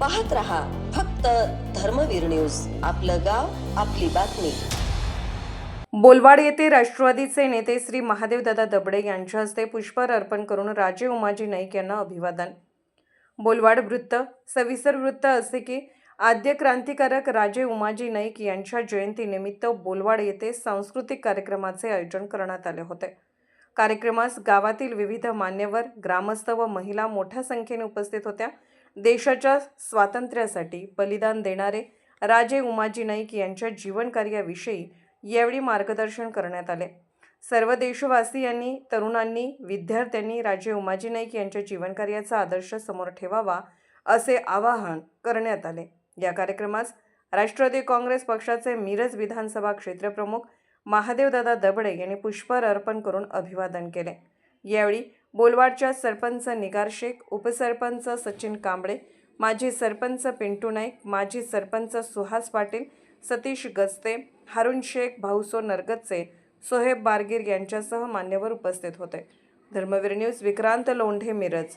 पाहत रहा फक्त धर्मवीर न्यूज. आपलं गाव आपली बातमी. बोलवाड येथे राष्ट्रवादीचे नेते श्री महादेवदादा दबडे यांच्या हस्ते पुष्पहार अर्पण करून राजे उमाजी नाईक यांना अभिवादन. बोलवाड वृत्त सविस्तर वृत्त असे की आद्य क्रांतिकारक राजे उमाजी नाईक यांच्या जयंतीनिमित्त बोलवाड येथे सांस्कृतिक कार्यक्रमाचे आयोजन करण्यात आले होते. कार्यक्रमास गावातील विविध मान्यवर ग्रामस्थ व महिला मोठ्या संख्येने उपस्थित होत्या. देशाच्या स्वातंत्र्यासाठी बलिदान देणारे राजे उमाजी नाईक यांच्या जीवनकार्याविषयी यावेळी मार्गदर्शन करण्यात आले. सर्व देशवासियांनी तरुणांनी विद्यार्थ्यांनी राजे उमाजी नाईक यांच्या जीवनकार्याचा आदर्श समोर ठेवावा असे आवाहन करण्यात आले. या कार्यक्रमास राष्ट्रवादी काँग्रेस पक्षाचे मिरज विधानसभा क्षेत्रप्रमुख महादेवदादा दबडे यांनी पुष्पहार अर्पण करून अभिवादन केले. यावेळी बोलवाडच्या सरपंच निगार शेख उपसरपंच सचिन कांबळे माजी सरपंच पिंटू नाईक माजी सरपंच सुहास पाटील सतीश गस्ते हारुण शेख भाऊसो नरगतचे सोहेब बारगीर यांच्यासह मान्यवर उपस्थित होते. धर्मवीर न्यूज विक्रांत लोंढे मिरज.